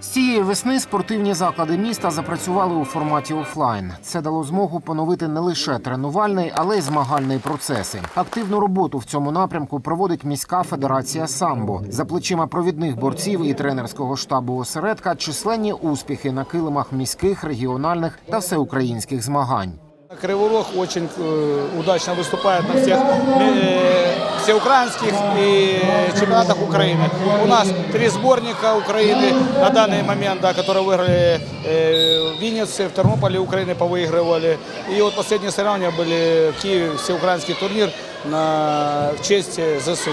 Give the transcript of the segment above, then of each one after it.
З цієї весни спортивні заклади міста запрацювали у форматі офлайн. Це дало змогу поновити не лише тренувальний, але й змагальний процеси. Активну роботу в цьому напрямку проводить міська федерація самбо. За плечима провідних борців і тренерського штабу осередка численні успіхи на килимах міських, регіональних та всеукраїнських змагань. Кривой Рог очень э, удачно выступает на всех Украинских и чемпионатах Украины. У нас три сборника Украины на данный момент, да, которые выиграли э, в Вінниці, в Тернополе. України повыигрывали. И вот останні соревновання были в Києві всеукраїнський турнир на в честь э, ЗСУ.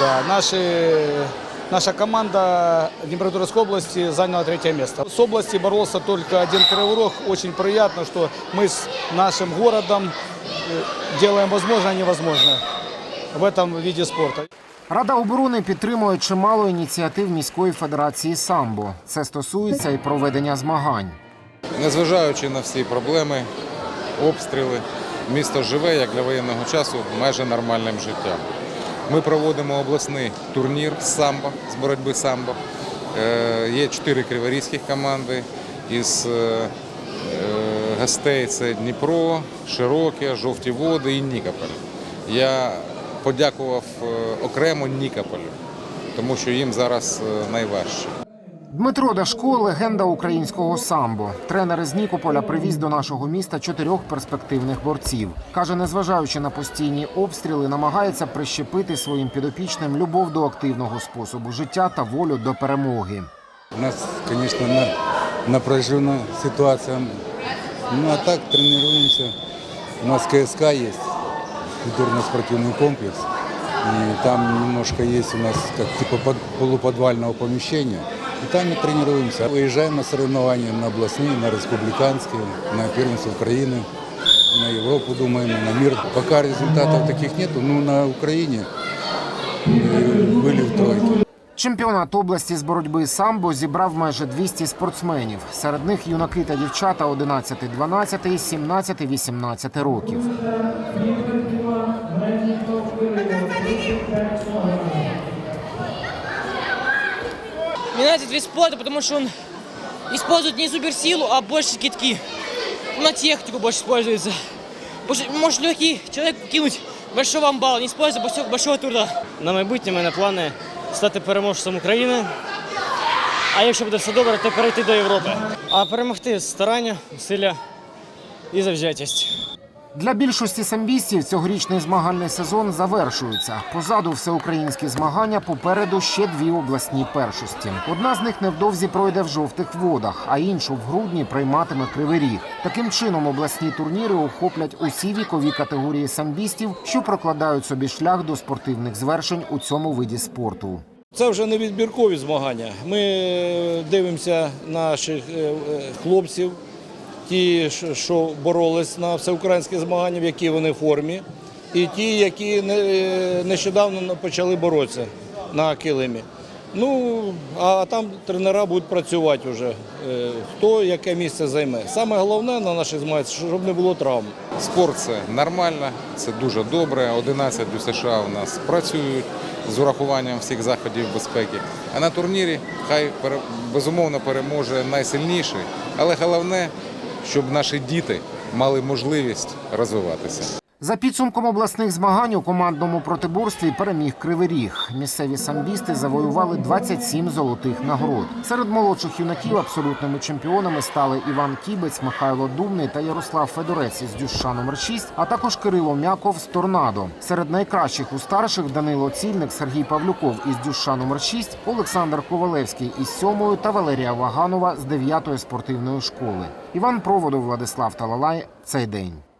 Да, наші Наша команда Днепропетровской области заняла третье место. С области боролся только один Кривурог. Очень приятно, что мы с нашим городом э, делаем возможное а невозможное. В этом виде спорта. Рада оборони підтримує чимало ініціатив міської федерації самбо. Це стосується і проведення змагань. Незважаючи на всі проблеми, обстріли, місто живе, як для воєнного часу, майже нормальним життям. Ми проводимо обласний турнір з самбо, з боротьби самбо. Е, Є чотири криворізьких команди. Із е, е, гостей це Дніпро, Широке, Жовті Води і Нікополь. Я подякував е, окремо Нікополю, тому що їм зараз е, найважче. Дмитро Дашко легенда українського самбо. Тренер із Нікополя привіз до нашого міста чотирьох перспективних борців. каже, незважаючи на постійні обстріли, намагається прищепити своїм підопічним любов до активного способу життя та волю до перемоги. У нас, на- напряжена ситуация. Ну а так тренируемся. У нас КСК есть, культурно-спортивный комплекс. И там немножко есть у нас как типа под- полуподвального помещения. И там и тренируемся. Выезжаем на соревнования на областные, на республиканские, на первенство Украины, на Европу думаем, на мир. Пока результатов таких нету, ну на Украине Чемпіонат області з боротьби самбо зібрав майже 200 спортсменів. Серед них юнаки та дівчата 11-12, 17-18 років. Мне нравится этот вид спорта, потому что он использует не суперсилу, а больше китки. На технику больше используется. Больше- Может легкий человек кинуть большого амбала, не используя большого, большого труда. На майбутнє в мене плани стати переможцем України. А якщо буде все добре, то перейти до Європи. А перемогти старання, усилля і завзятість. Для більшості самбістів цьогорічний змагальний сезон завершується. Позаду всеукраїнські змагання, попереду ще дві обласні першості. Одна з них невдовзі пройде в жовтих водах, а іншу в грудні прийматиме кривий ріг. Таким чином обласні турніри охоплять усі вікові категорії самбістів, що прокладають собі шлях до спортивних звершень у цьому виді спорту. Це вже не відбіркові змагання. Ми е, дивимося наших е, е, хлопців, ті, що- боролись на всеукраїнських змаганнях, в якій вони формі, і ті, які нещодавно почали боротися на килимі. Ну, а там тренера будуть працювати вже, е, хто яке місце займе. Саме головне на наших змаганнях, щоб не було травм. Спорт це нормально, це дуже добре. 11 у США у нас працюють з урахуванням всіх заходів безпеки. А на турнірі хай безумовно переможе найсильніший, але головне, щоб наші діти мали можливість розвиватися. За підсумком обласних змагань у командному протиборстві переміг Кривий Ріг. Місцеві самбісти завоювали 27 золотих нагород. Серед молодших юнаків абсолютними чемпіонами стали Іван Кібець, Михайло Думний та Ярослав Федорець із Дюша номер 6, а також Кирило Мяков з Торнадо. Серед найкращих у старших Данило Цільник, Сергій Павлюков із Дюша номер 6, Олександр Ковалевський із 7 та Валерія Ваганова з 9 спортивної школи. Іван Проводов, Владислав Талалай. Цей день.